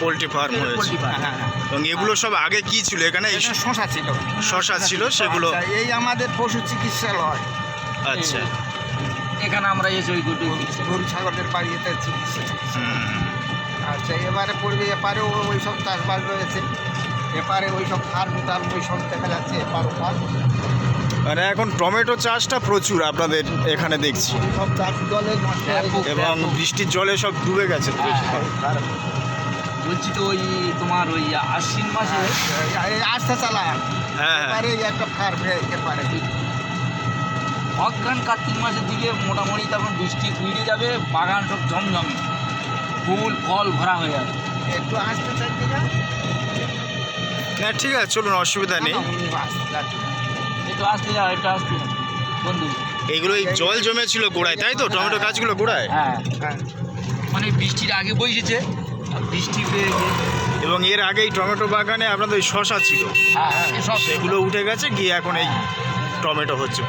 Poultry farm হয়েছে। হ্যাঁ হ্যাঁ এবং এগুলো সব আগে কি ছিল? এখানে শশা ছিল। শশা ছিল সেগুলো এই আমাদের পশু চিকিৎসালয়। আচ্ছা। এখানে আমরা এই গুটি গরু ছাগলের বাড়িতে চিকিৎসা আচ্ছা এবারে পড়বে এপারে ওই সব চাষবাস রয়েছে। এপারে ওই সব ফার্ম টার্ম ওই সব দেখা যাচ্ছে এপারে ফার্ম। মানে এখন টমেটো চাষটা প্রচুর আপনাদের এখানে দেখছি। হয়ে। এবং বৃষ্টির জলে সব ডুবে গেছে। বলছি তো ওই তোমার ওই আশ্বিন মাসে এই আস্তে চালা। হ্যাঁ হ্যাঁ। একটা ফার্ম অজ্ঞান কার্তিক মাসের দিকে মোটামুটি তখন বৃষ্টি উইড়ে যাবে বাগান সব জমজমে ফুল ফল ভরা হয়ে যাবে। একটু আসতে চাইছি না না ঠিক আছে চলুন অসুবিধা নেই। একটু আসতে যাও একটু আসতে যাও বন্ধু। এইগুলো এই জল জমেছিল গোড়ায় তাই তো? টমেটো গাছগুলো গোড়ায়? হ্যাঁ। হ্যাঁ। মানে বৃষ্টির আগে বসেছে বৃষ্টি পেয়ে এবং এর আগেই টমেটো বাগানে আপনাদের ওই শশা ছিল। হ্যাঁ হ্যাঁ সেগুলো উঠে গেছে গিয়ে এখন এই টমেটো হচ্ছে।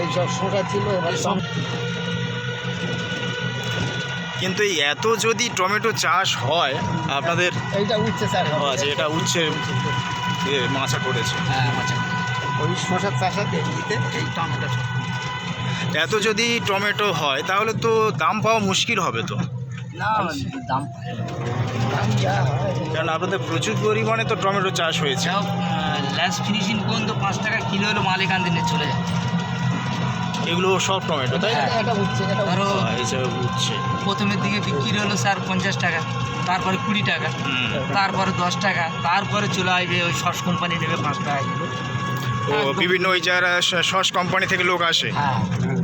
এই সব শোটা ছিল কিন্তু এত যদি টমেটো চাষ হয় আপনাদের এইটা স্যার। আচ্ছা এটা উচ্ছে মাছা করেছে। হ্যাঁ ওই শশার চাষা দিতে এই টমেটো। এত যদি টমেটো হয় তাহলে তো দাম পাওয়া মুশকিল হবে তো। না দাম হয়। কারণ আপনাদের প্রচুর পরিমাণে তো টমেটো চাষ হয়েছে। ল্যাস ফিনিশিং পর্যন্ত পাঁচ টাকা কিলো হলো মাল এখান থেকে চলে যায়। এগুলো সব টমেটো তাই উঠছে ধরো এইসব প্রথমের দিকে বিক্রি হলো স্যার পঞ্চাশ টাকা তারপরে কুড়ি টাকা তারপরে দশ টাকা তারপরে চলে আসবে ওই সস কোম্পানি নেবে পাঁচ টাকা কিলো। ও বিভিন্ন ওই যারা সস কোম্পানি থেকে লোক আসে হ্যাঁ।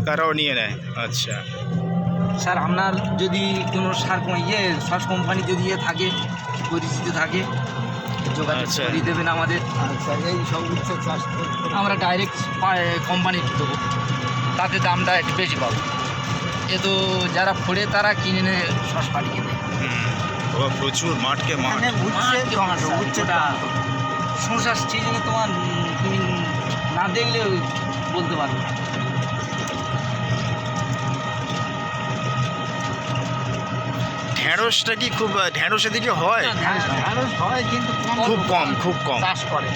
তারাও নিয়ে নেয়। আচ্ছা। স্যার আপনার যদি কোনো সার ইয়ে সস কোম্পানি যদি ইয়ে থাকে পরিচিত থাকে যোগাযোগ আচ্ছা। করিয়ে দেবেন আমাদের। আচ্ছা এই চাষ আমরা ডাইরেক্ট কোম্পানি দেবো। তাতে দামটা একটু বেশি পাবো। এ তো যারা ফোড়ে তারা কিনে নিয়ে সস পাঠিয়ে দেয়। বাবা, প্রচুর মাঠকে মাঠ। শসার সিজনে তোমার তুমি না দেখলে বলতে পারবে। না। ঢেঁড়সটা কি খুব ঢেঁড়সের দিকে হয়? হ্যাঁ, ঢেঁড়স হয় কিন্তু খুব কম খুব কম। চাষ করে।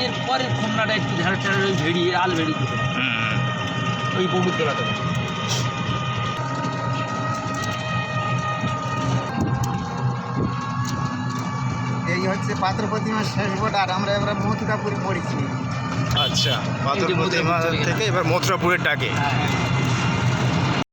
এরপরে খুলনাটা একটু ঝাড় ওই ভেড়ি আল ভেড়ি হুম। ওই বগুর দেওয়াতে এই হচ্ছে পাত্র প্রতিমার শেষ বর্ডার আমরা এবার মথুরাপুরে পড়েছি। আচ্ছা পাথর। থেকে এবার মথুরাপুরের ডাকে। হ্যাঁ।